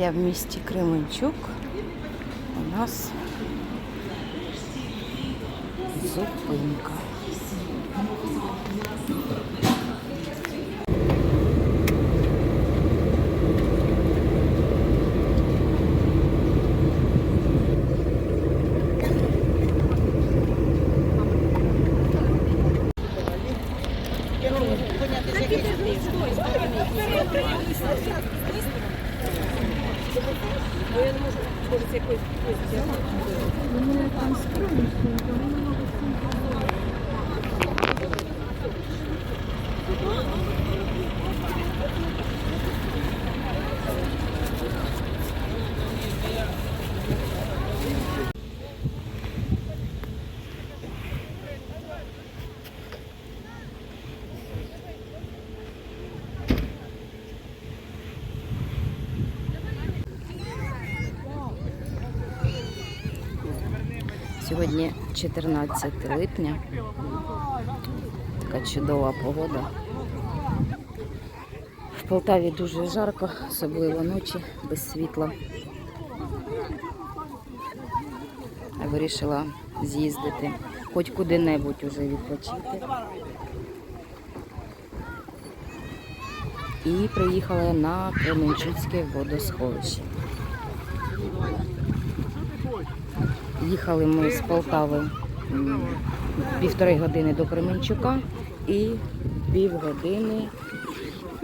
Я в місті Кременчук. У нас зупинка. Сьогодні 14 липня. Така чудова погода. В Полтаві дуже жарко, особливо ночі без світла. Я вирішила з'їздити хоч куди-небудь уже відпочити. І приїхала на Кременчуцьке водосховище. Їхали ми з Полтави півтори години до Кременчука і півгодини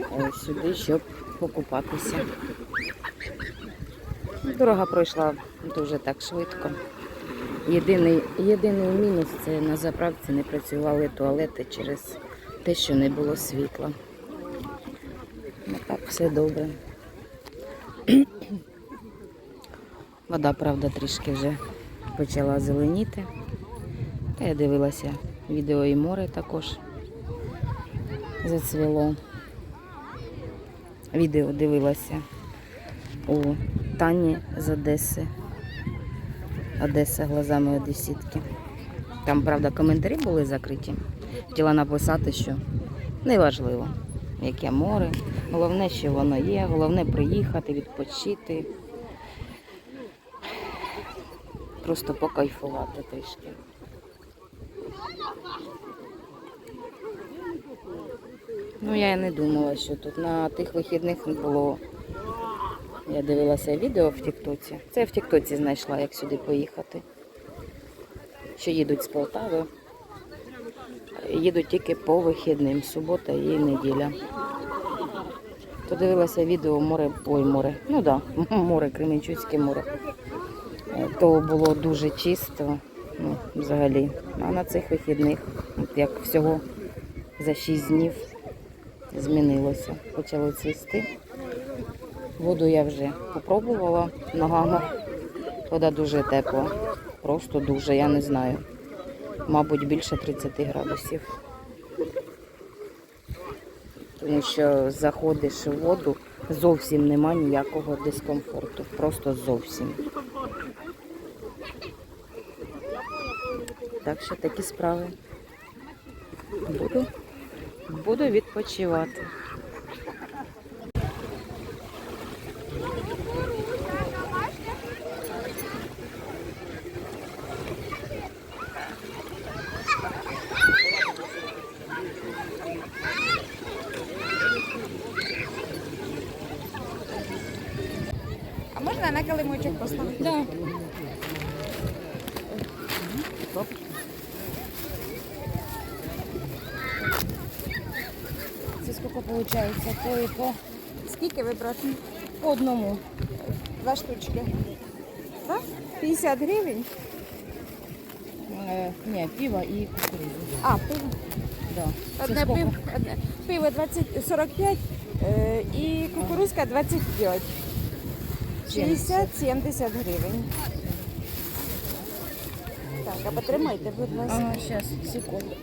е, сюди, щоб покупатися. Дорога пройшла дуже так швидко. Єдиний, єдиний мінус це на заправці не працювали туалети через те, що не було світла. Ну так, все добре. Вода, правда, трішки вже почала зеленіти. Та я дивилася відео і море також зацвіло. Відео дивилася у Тані з Одеси. Одеса глазами одесітки. Там, правда, коментарі були закриті. Хотіла написати, що неважливо, яке море. Головне, що воно є, головне приїхати, відпочити. Просто покайфувати трішки. Ну, я і не думала, що тут на тих вихідних не було. Я дивилася відео в Тіктоці. Це я в Тіктоці знайшла, як сюди поїхати. Що їдуть з Полтави. Їдуть тільки по вихідним, субота і неділя. Подивилася відео море, ой, море. Ну так, да, море, Кременчуцьке море. То було дуже чисто, ну, взагалі. А на цих вихідних, як всього за 6 днів змінилося. Почало цвісти. Воду я вже попробувала ногами. Вода дуже тепла. Просто дуже, я не знаю. Мабуть, більше 30 градусів. Тому що заходиш в воду, зовсім нема ніякого дискомфорту. Просто зовсім. Так що такі справи. Буду, буду відпочивати. А можна на килимочок поставити? Да. Стоп. Це скільки виходить? По, і по, Скільки ви брати? по одному. Два штучки. Так? 50 гривень. Е, ні, пиво і кукурудзу. А, пиво. Да. Одне пиво, одне. пиво 20, 45 е, і кукурузка 25. 60-70 гривень. Так, а потримайте, будь ласка. Ага, зараз, секунду.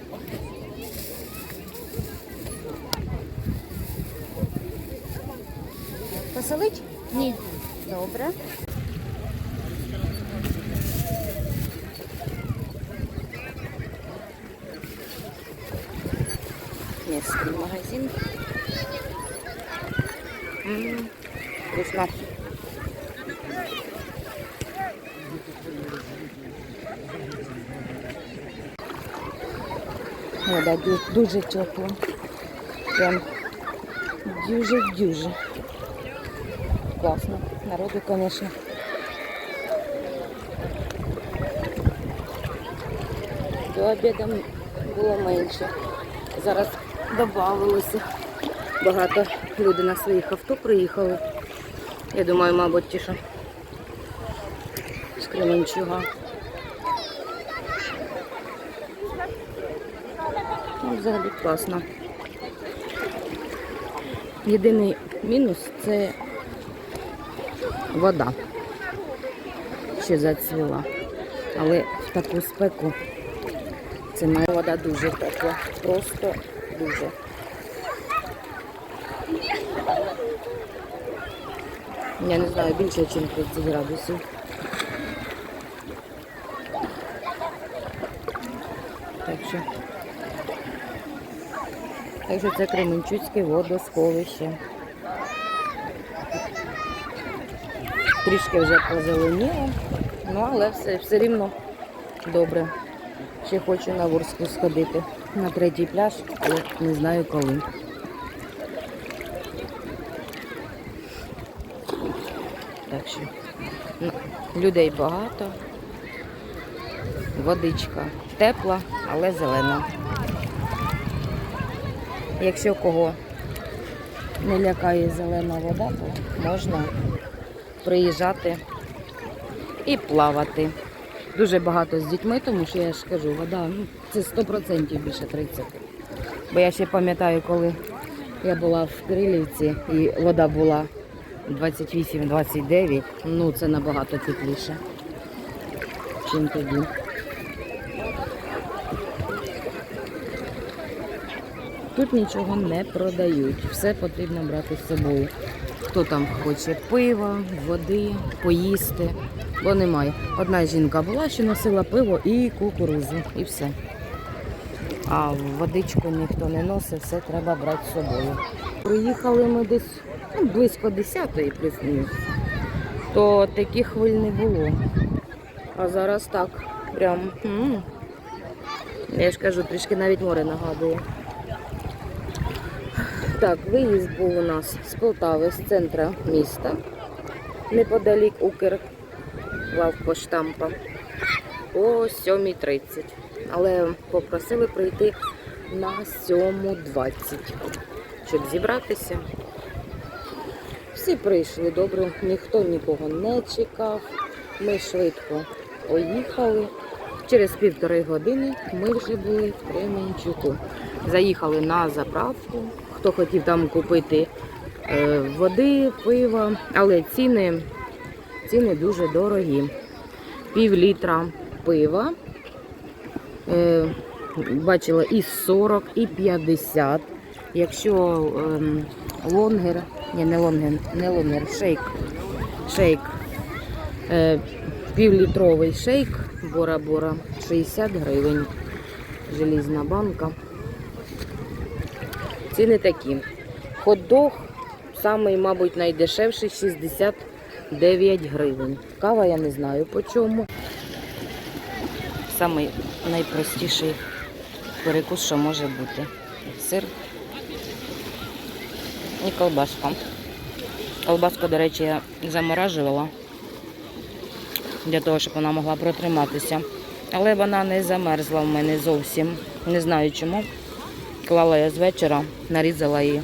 солить? Ні. Добре. Міський магазин. М -м -м, вкусно. Вода дуже тепло. Прям дуже-дуже. Класно. Народу, звісно. До обіду було менше. Зараз додавалося. Багато люди на своїх авто приїхали. Я думаю, мабуть, ті, що з Кременчуга. Ну, взагалі класно. Єдиний мінус це вода, що зацвіла. Але в таку спеку це моя вода дуже тепла. Просто дуже. Я не знаю, більше, ніж 30 градусів. Так що, так що це Кременчуцьке водосховище. Трішки вже позеленіло, ну але все, все рівно добре. Ще хочу на Ворску сходити на третій пляж, але не знаю коли. Так що людей багато, водичка тепла, але зелена. Якщо кого не лякає зелена вода, то можна приїжджати і плавати. Дуже багато з дітьми, тому що я ж кажу, вода ну, це 100% більше 30. Бо я ще пам'ятаю, коли я була в Кирилівці і вода була 28-29, ну це набагато тепліше, ніж тоді. Тут нічого не продають, все потрібно брати з собою. Хто там хоче пива, води, поїсти, бо немає. Одна жінка була, що носила пиво і кукурузу, і все. А водичку ніхто не носить, все треба брати з собою. Приїхали ми десь ну, близько 10-ї плюс-мінус, то таких хвиль не було. А зараз так, прям. м. Я ж кажу, трішки навіть море нагадує. Так, виїзд був у нас з Полтави, з центра міста, неподалік Укр главпоштампа о 7.30. Але попросили прийти на 7.20, щоб зібратися. Всі прийшли добре, ніхто нікого не чекав. Ми швидко поїхали. Через півтори години ми вже були в Кременчуку. Заїхали на заправку. Хто хотів там купити е, води, пива, але ціни, ціни дуже дорогі. Пів літра пива. Е, бачила і 40, і 50. Якщо ем, лонгер, ні, не лонгер, не лонгер, шейк, шейк, е, півлітровий шейк Бора-Бора, 60 гривень. Желізна банка. Ціни такі. Хот-дог, самий, мабуть, найдешевший 69 гривень. Кава я не знаю по чому. Самий найпростіший перекус, що може бути. Сир і колбаска. Колбаску, до речі, я заморажувала для того, щоб вона могла протриматися. Але вона не замерзла в мене зовсім. Не знаю чому. Клала я з вечора, нарізала її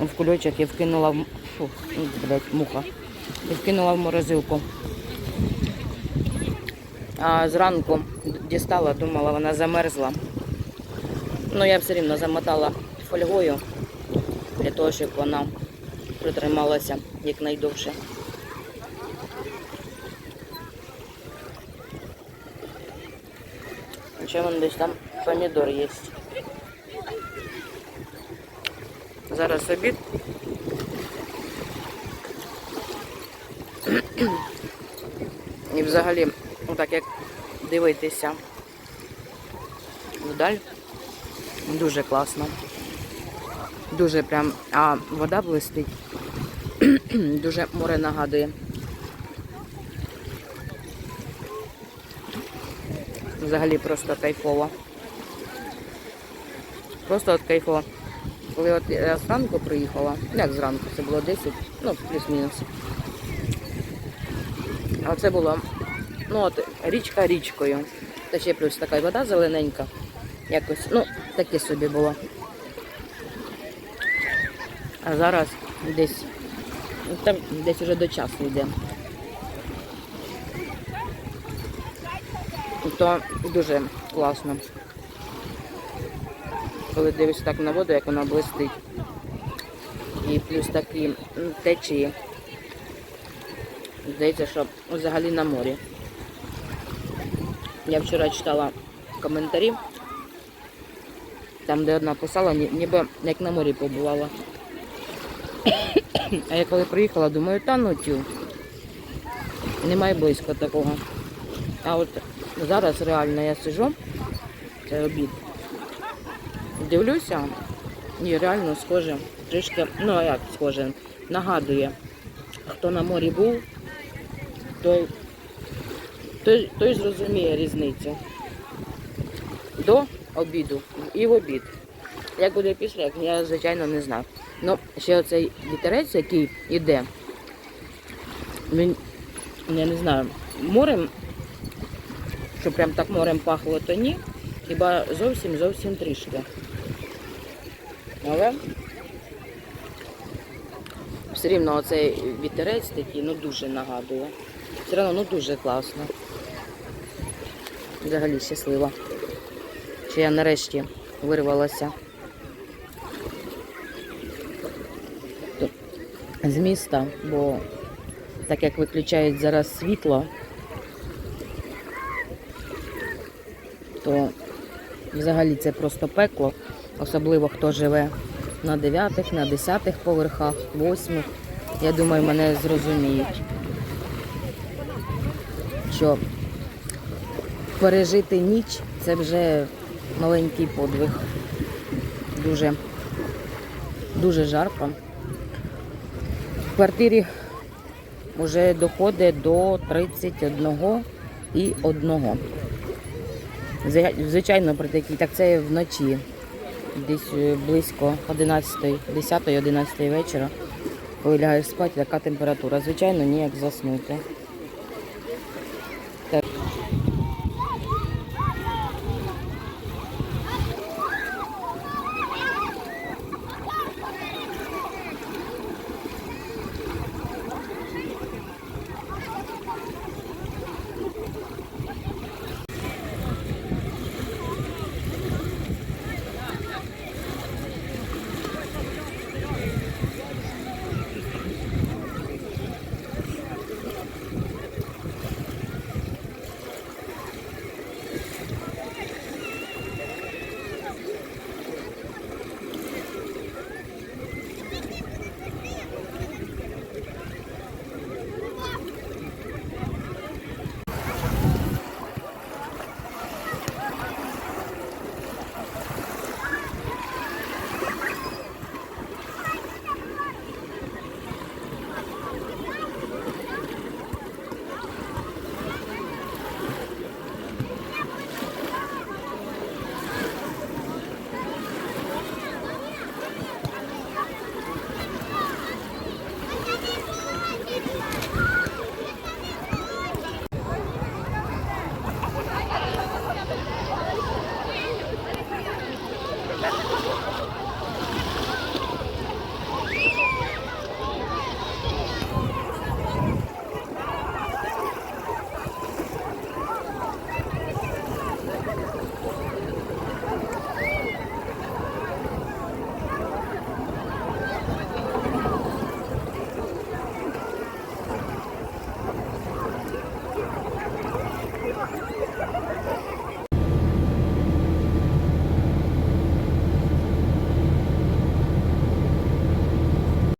в кульочок і вкинула в Фу, блядь, муха. І вкинула в морозилку. А зранку дістала, думала, вона замерзла. Ну, я все рівно замотала фольгою для того, щоб вона протрималася якнайдовше. Ще вон десь там помідор є. Зараз обід. І взагалі, так як дивитися вдаль, дуже класно. Дуже прям, а вода блистить. Дуже море нагадує. Взагалі просто кайфово. Просто от кайфово. Коли от я зранку приїхала, як зранку, це було 10, ну, плюс-мінус. А це було, ну от річка річкою. Та ще плюс така вода зелененька. Якось, ну, таке собі було. А зараз десь, ну, там десь вже до часу йде. То дуже класно. Коли дивишся так на воду, як вона блистить. І плюс такі течії. Здається, що взагалі на морі. Я вчора читала коментарі, там, де одна писала, ніби як на морі побувала. А я коли приїхала, думаю, та ну тю. Немає близько такого. А от зараз реально я сижу, це обід. Дивлюся, і реально схоже, трішки, ну а як схоже, нагадує, хто на морі був, той, той, той зрозуміє різницю. До обіду і в обід. Як буде після, як я звичайно не знаю. Ну, ще оцей вітерець, який йде, він, я не знаю, морем, що прям так морем пахло, то ні. Хіба зовсім зовсім трішки. Але все рівно оцей вітерець такий, ну дуже нагадує. Все одно ну дуже класно. Взагалі щаслива. Що я нарешті вирвалася з міста, бо так як виключають зараз світло, то взагалі це просто пекло, особливо хто живе на дев'ятих, на десятих поверхах, восьмих. Я думаю, мене зрозуміють, що пережити ніч це вже маленький подвиг. Дуже, дуже жарко. В квартирі вже доходить до 31 і 1. Звичайно, при такій, так це вночі, десь е, близько 11, 10-11 вечора, коли лягаєш спати, така температура. Звичайно, ніяк заснути.